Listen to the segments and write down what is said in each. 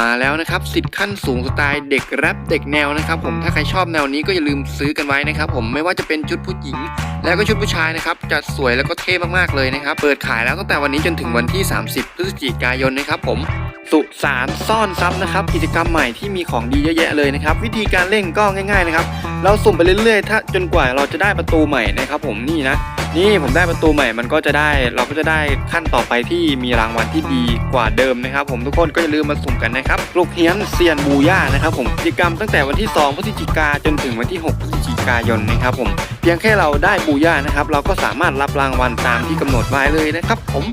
มาแล้วนะครับสิทธิ์ขั้นสูงสไตล์เด็กแรปเด็กแนวนะครับผมถ้าใครชอบแนวนี้ก็อย่าลืมซื้อกันไว้นะครับผมไม่ว่าจะเป็นชุดผู้หญิง แล้วก็ชุดผู้ชายนะครับจะสวยแล้วก็เท่มากๆเลยนะครับเปิดขายแล้วตั้งแต่วันนี้จนถึงวันที่ 30 พฤศจิกายนนะครับผมสุสานซ่อนซับนะครับกิจกรรมใหม่ที่มีของดีเยอะแยะเลยนะครับวิธีการเล่นก็ง่ายๆนะครับเราสุ่มไปเรื่อยๆถ้าจนกว่าเราจะได้ประตูใหม่นะครับผมนี่นะ นี่ผมได้ประตูใหม่มันก็จะได้ เราก็จะได้ขั้นต่อไปที่มีรางวัลที่ดีกว่าเดิมนะครับ ผมทุกคนก็อย่าลืมมาสุ่มกันนะครับปลุกเฮียนเซียนบูย่านะครับผมกิจกรรมตั้งแต่วันที่ 2 พฤศจิกาจนถึงวันที่ 6 พฤศจิกายนนะครับผมเพียงแค่เราได้บูย่านะครับ เราก็สามารถรับรางวัลตามที่กำหนดไว้เลยนะครับผม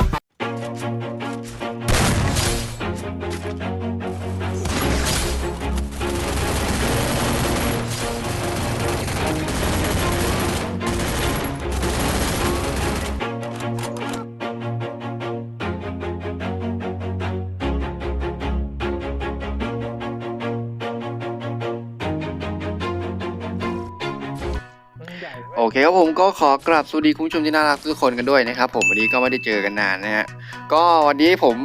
อเคครับผมก็ขอกราบสวัสดีคุณผู้ชมที่น่ารักทุกคนกันด้วยนะครับผมวันนี้ก็ไม่ได้เจอกันนานนะฮะก็วันนี้ผม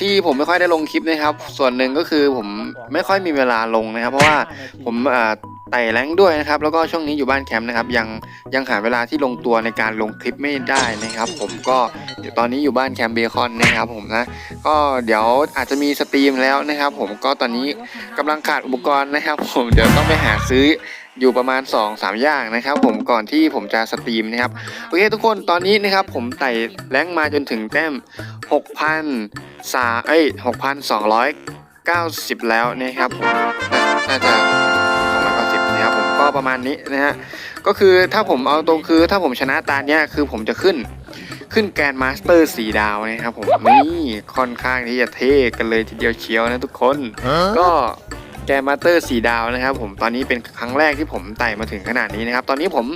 ที่ผมไม่ค่อยได้ลงคลิปนะครับ ส่วนหนึ่งก็คือผมไม่ค่อยมีเวลาลงนะครับ เพราะว่าผมอ่าไต่แรงด้วยนะครับ แล้วก็ช่วงนี้อยู่บ้านแคมป์นะครับ ยังยังหาเวลาที่ลงตัวในการลงคลิปไม่ได้นะครับ ผมก็เดี๋ยวตอนนี้อยู่บ้านแคมป์เบคอนนะครับ ผมนะก็เดี๋ยวอาจจะมีสตรีมแล้วนะครับ ผมก็ตอนนี้กำลังขาดอุปกรณ์นะครับ ผมเดี๋ยวต้องไปหาซื้อ อยู่ประมาณ 2 3 อย่างนะครับ ผมก่อนที่ผมจะสตรีมนะครับโอเคทุกคนตอนนี้นะครับผมไต่แรงค์มาจนถึงแต้ม6,000สาเอ้ย6,290 แล้วนะครับผมน่าจะ290นะครับผมก็ประมาณนี้นะฮะก็คือถ้าผมเอาตรงคือถ้าผมชนะตาเนี้ยคือผมจะขึ้นขึ้นแกรนด์มาสเตอร์สีดาวนะครับผมนี่ค่อนข้างที่จะเท่กันเลยทีเดียวเชียวนะทุกคนก็ แกรนด์มาสเตอร์สีดาวนะครับผมตอนนี้เป็นครั้งแรกที่ผมไต่มาถึงขนาดนี้นะครับ ตอนนี้ผม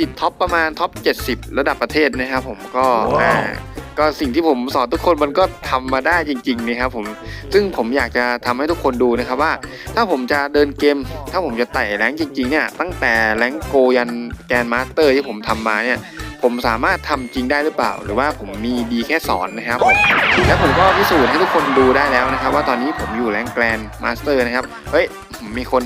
ติดท็อปประมาณท็อป 70 ระดับประเทศนะครับผมก็ว้าวอ่าก็สิ่งที่ผมสอนทุกคนมันก็ทำมาได้จริงๆนะครับผมซึ่งผมอยากจะทำให้ทุกคนดูนะครับว่า ถ้าผมจะเดินเกม ถ้าผมจะไต่แรงค์จริงๆเนี่ยตั้งแต่แรงค์โกยันแกรนด์มาสเตอร์ที่ผมทำมาเนี่ย ผมสามารถทำจริงได้หรือเปล่า หรือว่าผมมีดีแค่สอนนะครับผมและผมก็พิสูจน์ให้ทุกคนดูได้แล้วนะครับ ว่าตอนนี้ผมอยู่แรงแกรนมาสเตอร์นะครับเฮ้ยมีคน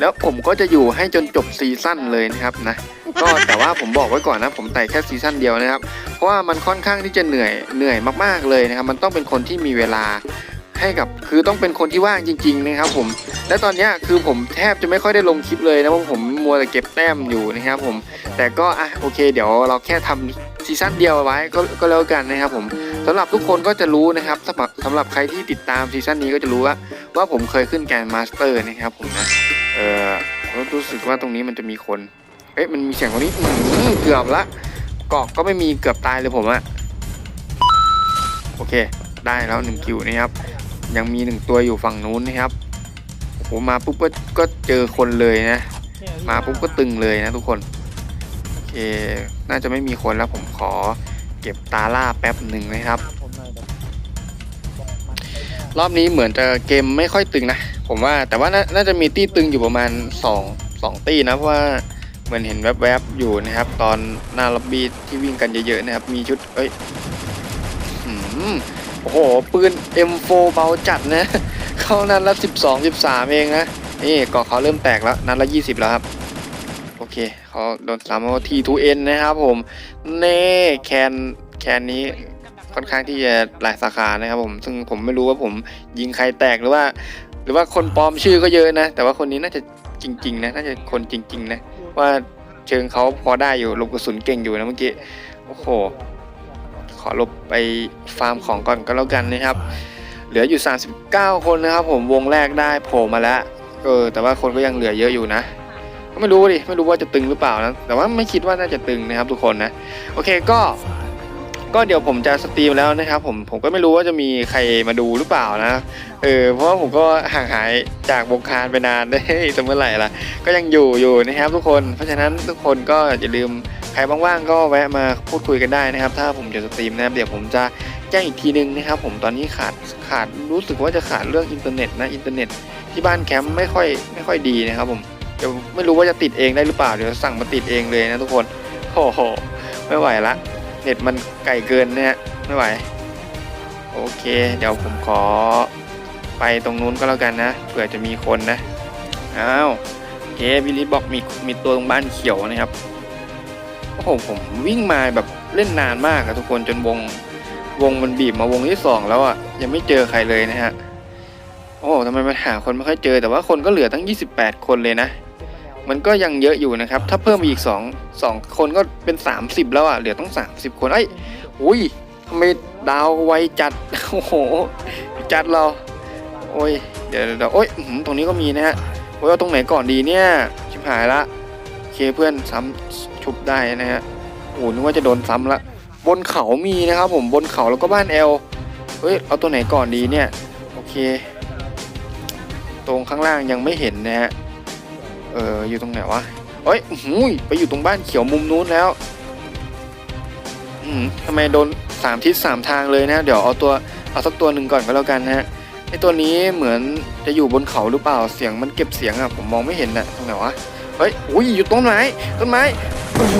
แล้วผมก็จะอยู่ให้จนจบซีซั่นเลยนะครับนะก็แต่ว่าผมบอกไว้ก่อนนะ ผมไต่แค่ซีซั่นเดียวนะครับ เพราะว่ามันค่อนข้างที่จะเหนื่อยเหนื่อยมากๆเลยนะครับ มันต้องเป็นคนที่มีเวลา ให้กับคือต้องเป็นคนที่ว่างจริง ๆ นะครับผม และตอนนี้คือผมแทบจะไม่ค่อยได้ลงคลิปเลยนะเพราะผมมัวแต่เก็บแต้มอยู่นะครับผม แต่ก็อะโอเค เดี๋ยวเราแค่ทำซีซั่นเดียวไว้ก็ก็แล้วกันนะครับผมสำหรับทุกคนก็จะรู้นะครับสำหรับสำหรับใครที่ติดตามซีซั่นนี้ก็จะรู้ว่าว่าผมเคยขึ้นแกนมาสเตอร์นะครับผมนะเออรู้สึกว่าตรงนี้มันจะมีคนเอ๊ะมันมีเสียงตรงนี้เกือบละเกาะก็ไม่มีเกือบตายเลยผมอะโอเค ได้แล้วหนึ่งคิวนะครับ ยังมีหนึ่งตัวอยู่ฝั่งนู้นนะครับโอ้โหมาปุ๊บก็ก็เจอคนเลยนะ มาปุ๊บก็ตึงเลยนะทุกคนโอเคน่าจะไม่มีคนแล้วผมขอเก็บตาล่าแป๊บหนึ่งนะครับ รอบนี้เหมือนจะเกมไม่ค่อยตึงนะ ผมว่าแต่ว่าน,น่าจะมีตี้ตึงอยู่ประมาณ2 2ตี้นะเพราะว่าเหมือนเห็นแวบๆอยู่นะครับ ตอนหน้าล็อบบี้ที่วิ่งกันเยอะๆนะครับ มีชุดเอ้ยหืม โอ้โห ปืน M4 เบาจัดนะ เข้านัดละ 12 13 เองนะ นี่เกาะเขาเริ่มแตกแล้ว นัดละ 20 แล้วครับ โอเคเขาโดนซ้ำว่า T2N นะครับผม เน่แคนแคนนี้ค่อนข้างที่จะหลายสาขานะครับผม ซึ่งผมไม่รู้ว่าผมยิงใครแตกหรือว่า หรือว่าคนปลอมชื่อก็เยอะนะ แต่ว่าคนนี้น่าจะจริง ๆ นะ น่าจะคนจริง ๆ นะ ว่าเชิงเขาพอได้อยู่ลบกระสุนเก่งอยู่นะเมื่อกี้ โอ้โห ขอหลบไปฟาร์มของก่อนก็แล้วกันนะครับ เหลืออยู่ 39 คนนะครับ ผมวงแรกได้โผล่มาแล้วเออแต่ว่าคนก็ยังเหลือเยอะอยู่นะก็ไม่รู้ดิไม่รู้ว่าจะตึงหรือเปล่านะแต่ว่าไม่คิดว่าน่าจะตึงนะครับ ทุกคนนะโอเคก็ก็เดี๋ยวผมจะสตรีมแล้วนะครับผมผมก็ไม่รู้ว่าจะมีใครมาดูหรือเปล่านะเออเพราะว่าผมก็ห่างหายจากวงการไปนานได้ยจะเมื่อไหร่ล่ะก็ยังอยู่อยู่นะครับทุกคน เพราะฉะนั้นทุกคนก็อย่าลืม ใครว่างๆก็แวะมาพูดคุยกันได้นะครับ ถ้าผมจะสตรีมนะครับเดี๋ยวผมจะแจ้งอีกทีนึงนะครับ ผมตอนนี้ขาดขาดรู้สึกว่าจะขาดเรื่องอินเทอร์เน็ตนะอินเทอร์เน็ตที่บ้านแคมป์ไม่ค่อยไม่ค่อยดีนะครับ ผมเดี๋ยวไม่รู้ว่าจะติดเองได้หรือเปล่าเดี๋ยวสั่งมาติดเองเลยนะทุกคนโอ้โหไม่ไหวละเน็ตมันไกลเกินเนี่ยไม่ไหว โอเค เดี๋ยวผมขอไปตรงนู้นก็แล้วกันนะเผื่อจะมีคนนะอ้าวโอเคบิลลิสบอกมีมีตัวตรงบ้านเขียวนะครับ โอ้โหผมวิ่งมาแบบเล่นนานมากอะทุกคนจนวงวงมันบีบมาวงที่สองแล้วอะยังไม่เจอใครเลยนะฮะโอ้ทำไมมันหาคนไม่ค่อยเจอแต่ว่าคนก็เหลือตั้ง 28 คนเลยนะ มันก็ยังเยอะอยู่นะครับ ถ้าเพิ่มอีก2 2คนก็เป็น 30 แล้วอะเหลือต้อง 30 คนเอ้อุ้ยทำไมดาวไวจัดโอ้โหจัดเราโอ้ยเดี๋ยวเดี๋ยวโอ้ยตรงนี้ก็มีนะฮะโอ้ยเอาตรงไหนก่อนดีเนี่ยชิบหายละ เคเพื่อนซ้ำชุบได้นะฮะโอ้นึกว่าจะโดนซ้ำละ บนเขามีนะครับผมบนเขาแล้วก็บ้านแอลเฮ้ยเอาตัวไหนก่อนดีเนี่ยโอเค ตรงข้างล่างยังไม่เห็นนะฮะเอออยู่ตรงไหนวะเฮ้ยอื้อหูยไปอยู่ตรงบ้านเขียวมุมนู้นแล้วอืมทำไมโดนสามทิศสามทางเลยนะเดี๋ยวเอาตัวเอาสักตัวหนึ่งก่อนก็แล้วกันนะฮะไอตัวนี้เหมือนจะอยู่บนเขาหรือเปล่าเสียงมันเก็บเสียงอะผมมองไม่เห็นนะตรงไหนวะ เฮ้ยอุ้ยอยู่ต้นไม้ต้นไม้โอ้โห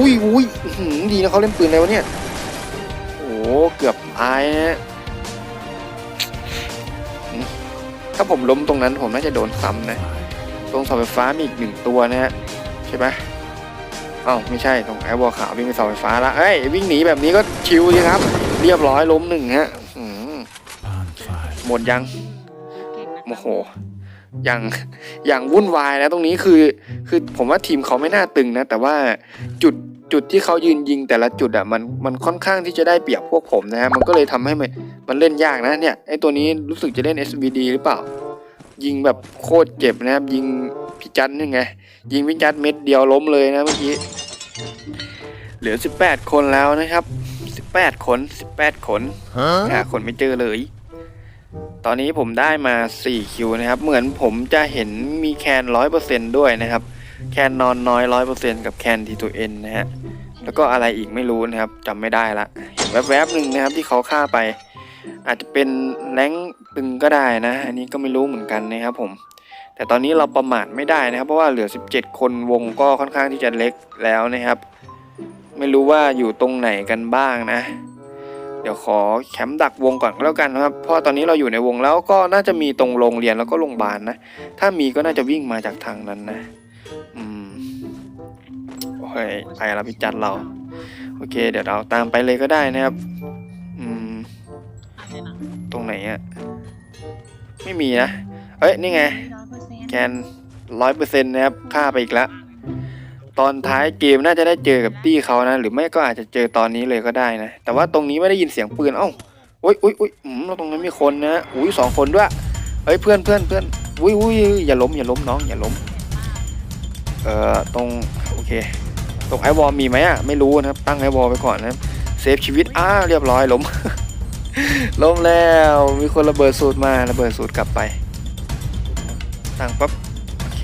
อุ้ยอุ้ยอื้อหืดีนะเขาเล่นปืนอะไรวะเนี่ยโอ้เกือบตายนะถ้าผมล้มตรงนั้นผมน่าจะโดนซ้ำนะ ตรงเสาไฟฟ้ามีอีกหนึ่งตัวนะฮะใช่ไหมเอ้าไม่ใช่ตรงไอ้บัวขาววิ่งไปเสาไฟฟ้าละเอ้ยวิ่งหนีแบบนี้ก็ชิวสิครับ เรียบร้อยล้มหนึ่งฮะหมดยังโมโห ยังยังวุ่นวายนะตรงนี้คือ คือผมว่าทีมเขาไม่น่าตึงนะ แต่ว่าจุดจุดที่เขายืนยิงแต่ละจุดอะมันมันค่อนข้างที่จะได้เปรียบพวกผมนะฮะมันก็เลยทำให้มันมันเล่นยากนะเนี่ยไอ้ตัวนี้รู้สึกจะเล่น SVD หรือเปล่า ยิงแบบโคตรเจ็บนะครับ ยิงพี่จันนี่ไง ยิงวิญญาณเม็ดเดียวล้มเลยนะเมื่อกี้เหลือ 18 คนแล้วนะครับ 18 คน 18 คนหาคนไม่เจอเลย ตอนนี้ผมได้มา 4 คิวนะครับ เหมือนผมจะเห็นมีแคน 100%ด้วยนะครับ แคนนอนน้อย 100%กับแคนทีทูเอ็นนะฮะ แล้วก็อะไรอีกไม่รู้นะครับจำไม่ได้ละเห็นแวบๆหนึ่งนะครับที่เขาฆ่าไป อาจจะเป็นแรงตึงก็ได้นะ อันนี้ก็ไม่รู้เหมือนกันนะครับผม แต่ตอนนี้เราประมาทไม่ได้นะครับ เพราะว่าเหลือ 17 คนวงก็ค่อนข้างที่จะเล็กแล้วนะครับ ไม่รู้ว่าอยู่ตรงไหนกันบ้างนะ เดี๋ยวขอแคมป์ดักวงก่อนก็แล้วกันนะครับ เพราะตอนนี้เราอยู่ในวงแล้วก็น่าจะมีตรงโรงเรียนแล้วก็โรงพยาบาลนะ ถ้ามีก็น่าจะวิ่งมาจากทางนั้นนะ อืม โอ้ยไปแล้วพี่จัดเรา โอเค เดี๋ยวเราตามไปเลยก็ได้นะครับ อืม ตรงไหนอะไม่มีนะ เอ้ย นี่ไง แกนร้อยเปอร์เซ็นต์นะครับฆ่าไปอีกแล้ว ตอนท้ายเกมน่าจะได้เจอกับตี้เขานะ หรือไม่ก็อาจจะเจอตอนนี้เลยก็ได้นะ แต่ว่าตรงนี้ไม่ได้ยินเสียงปืนเอ้าอุ้ยอุ้ยอุ้ยอืมตรงนั้นมีคนนะอุ้ยสองคนด้วยเฮ้ยเพื่อนเพื่อนเพื่อนอุ้ยอุ้ยอย่าล้มอย่าล้มน้องอย่าล้มเอ่อตรงโอเค ตรงไอวอลมีไหมอะไม่รู้นะครับ ตั้งไอวอลไปก่อนนะเซฟชีวิตอ้าเรียบร้อยล้มล้มแล้วมีคนระเบิดสูตรมาระเบิดสูตรกลับไปตั้งปั๊บโอเค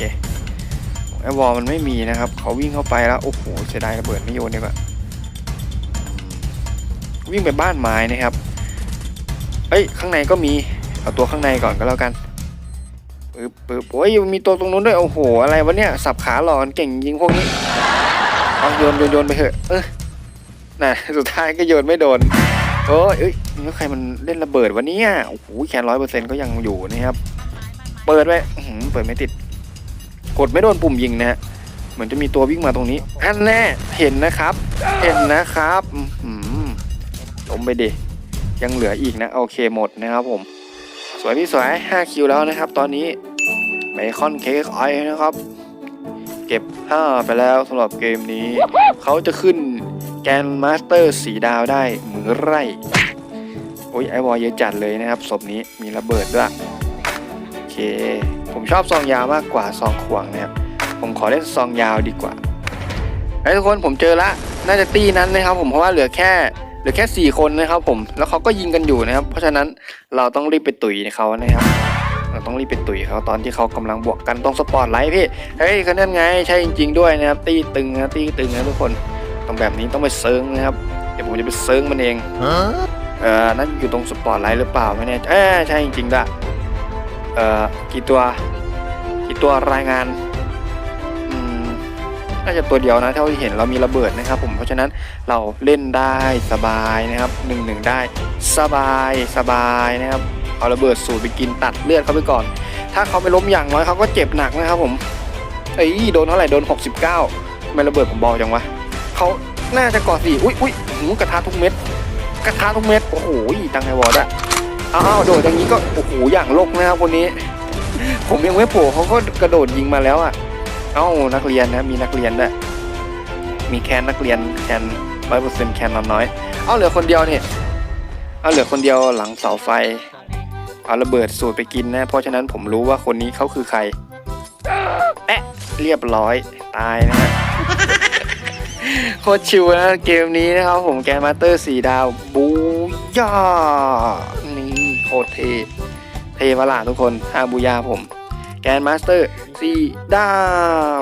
ไอวอลมันไม่มีนะครับ เขาวิ่งเข้าไปแล้ว โอ้โหเสียดายระเบิดไม่โยนดีกว่าวิ่งไปบ้านไม้นะครับ เอ้ย ข้างในก็มี เอาตัวข้างในก่อนก็แล้วกันปึ๊บปึ๊บโอ้ยมีตัวตรงนู้นด้วย โอ้โห อะไรวะเนี่ย สับขาหลอนเก่งยิงพวกนี้เอาโยนโยนโยนไปเถอะ เออน่ะ สุดท้ายก็โยนไม่โดนโอ้ยเอ้ยนี่ใครมันเล่นระเบิดวะเนี่ย โอ้โห แคนร้อยเปอร์เซ็นต์ก็ยังอยู่นะครับ เปิดไว้เปิดไม่ติด กดไม่โดนปุ่มยิงนะฮะเหมือนจะมีตัววิ่งมาตรงนี้ อันแน่เห็นนะครับ เห็นนะครับอื้อหือล้มไปดิยังเหลืออีกนะโอเคหมดนะครับผม สวยพี่สวย 5 คิวแล้วนะครับ ตอนนี้เบคอนเค้กไอนะครับ เก็บ 5 ไปแล้วสำหรับเกมนี้ เขาจะขึ้นแกนมาสเตอร์สีดาวได้เหมือไรโอ้ยไอวอลเยอะจัดเลยนะครับศพนี้มีระเบิดด้วยโอเค ผมชอบซองยาวมากกว่าซองขวางนะครับผมขอเล่นซองยาวดีกว่าไอ้ยทุกคนผมเจอละน่าจะตีนั้นนะครับผมเพราะว่าเหลือแค่เหลือแค่สี่คนนะครับผมแล้วเขาก็ยิงกันอยู่นะครับ เพราะฉะนั้นเราต้องรีบไปตุ๋ยเขานะครับ เราต้องรีบไปตุ๋ยเขาตอนที่เขากำลังบวกกันตรงสปอร์ตไลท์พี่เฮ้ยคะแนนไงใช่จริง ๆ ด้วยนะครับ ตีตึงนะตีตึงนะทุกคนต้องแบบนี้ต้องไปเซิร์งนะครับเดี๋ยวผมจะไปเซิร์งมันเองเอ่อนั่นอยู่ตรงสปอร์ตไลท์หรือเปล่าไม่แน่ใจเอ้ยใช่จริงๆด้วย เอ่อกี่ตัวกี่ตัวรายงานอืมน่าจะตัวเดียวนะเท่าที่เห็นเรามีระเบิดนะครับ ผมเพราะฉะนั้นเราเล่นได้สบายนะครับหนึ่งหนึ่งได้สบายสบายนะครับเอาระเบิดสูดไปกินตัดเลือดเขาไปก่อน ถ้าเขาไม่ล้มอย่างน้อยเขาก็เจ็บหนักนะครับผมเอ้โดนเท่าไหร่โดน 69ไม่ระเบิดผมเบาจังวะเขาน่าจะก่อสี่อุ้ยอุ้ยหูกระทะทุกเม็ดกระทะทุกเม็ดโอ้โหตังไอวอร์ดอะ อ้าวโดดอย่างนี้ก็โอ้โหอย่างโลกนะครับคนนี้ ผมยังไม่โผล่เขาก็กระโดดยิงมาแล้วอะเอ้านักเรียนนะมีนักเรียนด้วยมีแคนนักเรียนแคนร้อยเปอร์เซ็นต์แคนนอนน้อย เอาเหลือคนเดียวเนี่เอาเหลือคนเดียวหลังเสาไฟ เอาระเบิดสูตรไปกินนะ เพราะฉะนั้นผมรู้ว่าคนนี้เขาคือใครแอะเรียบร้อยตายนะฮะโคตรชิวนะเกมนี้นะครับผมแกนมาเตอร์สีดาวบูย่านี่ โคตรเทเทวะล่ะทุกคนอาบูยาผม แกนมาสเตอร์สีดา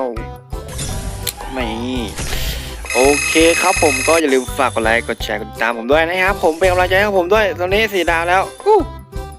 วไม่โอเคครับผมก็อย่าลืมฝากกดไลค์กดแชร์กดติดตามผมด้วยนะครับ ผมเป็นกำลังใจให้ผมด้วย ตอนนี้สีดาวแล้วอู้